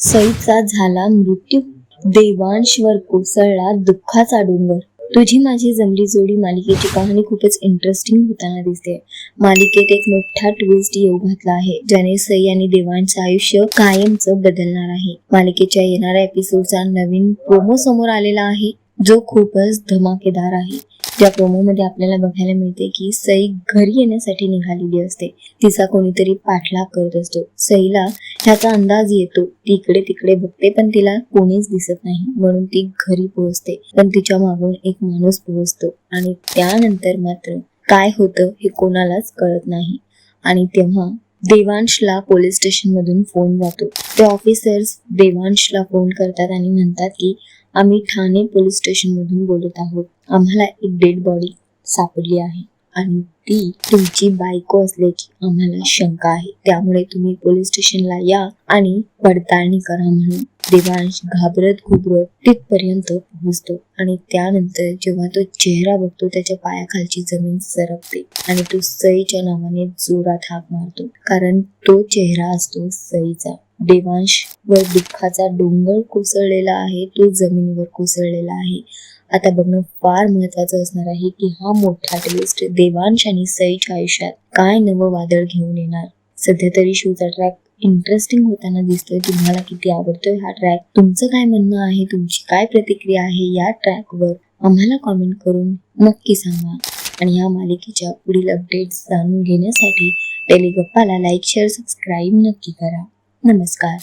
सईचा झाला मृत्यू. देवांशवर कोसळला दुःखाचा डोंगर. तुझी माझी जमली जोडी मालिकेची कहाणी खूपच इंटरेस्टिंग होताना दिसते. मालिकेत एक मोठा ट्विस्ट येऊ घातला आहे ज्याने सई आणि देवांचं आयुष्य कायमचं बदलणार आहे. मालिकेच्या येणाऱ्या एपिसोडचा नवीन प्रोमो समोर आलेला आहे जो खूपच धमाकेदार आहे. त्या प्रोमो मध्ये आपल्याला बघायला मिळते की सई घरी येण्यासाठी निघालेली असते. तिचा कोणीतरी पाठलाग करत असतो. सईला ह्याचा अंदाज येतो. ती इकडे तिकडे बघते पण तिला कोणीच दिसत नाही. म्हणून ती घरी पोहोचते. पण तिच्या मागून एक माणूस पोहोचतो. आणि त्यानंतर मात्र काय होतं हे कोणालाच कळत नाही. आणि तेव्हा देवांशला पोलीस स्टेशन मधून फोन जातो. ते ऑफिसर्स देवांशला फोन करतात आणि म्हणतात की आम्ही ठाणे पोलीस स्टेशन मधून बोलत आहोत. आम्हाला एक डेड बॉडी सापडली आहे. आणि ती तुमची बायको असल्याची आम्हाला शंका आहे. त्यामुळे तुम्ही पोलीस स्टेशनला या आणि पडताळणी करा म्हणून देवांश घाबरत घुबरत तिथपर्यंत पोहोचतो आणि त्यानंतर जेव्हा तो चेहरा बघतो त्याच्या पायाखालची जमीन सरकते आणि तो सईच्या नावाने जोरात हाक मारतो. कारण तो चेहरा असतो सईचा. देवांश वर दुःखाचा डोंगर कोसळलेला आहे तो जमिनीवर कोसळलेला आहे. आता बघणं फार महत्वाचं असणार आहे की हा मोठा ट्विस्ट देवांश आणि सईच्या आयुष्यात काय नवं वादळ घेऊन येणार? सध्या तरी शोचा ट्रॅक इंटरेस्टिंग होताना दिसतोय. तुम्हाला किती आवडतोय हा ट्रॅक तुमचं काय म्हणणं आहे? तुमची काय प्रतिक्रिया आहे या ट्रॅकवर आम्हाला कॉमेंट करून नक्की सांगा. आणि या मालिकेच्या पुढील अपडेट्स जाणून घेण्यासाठी टेलिगप्पाला लाईक शेअर सबस्क्राईब नक्की करा. नमस्कार.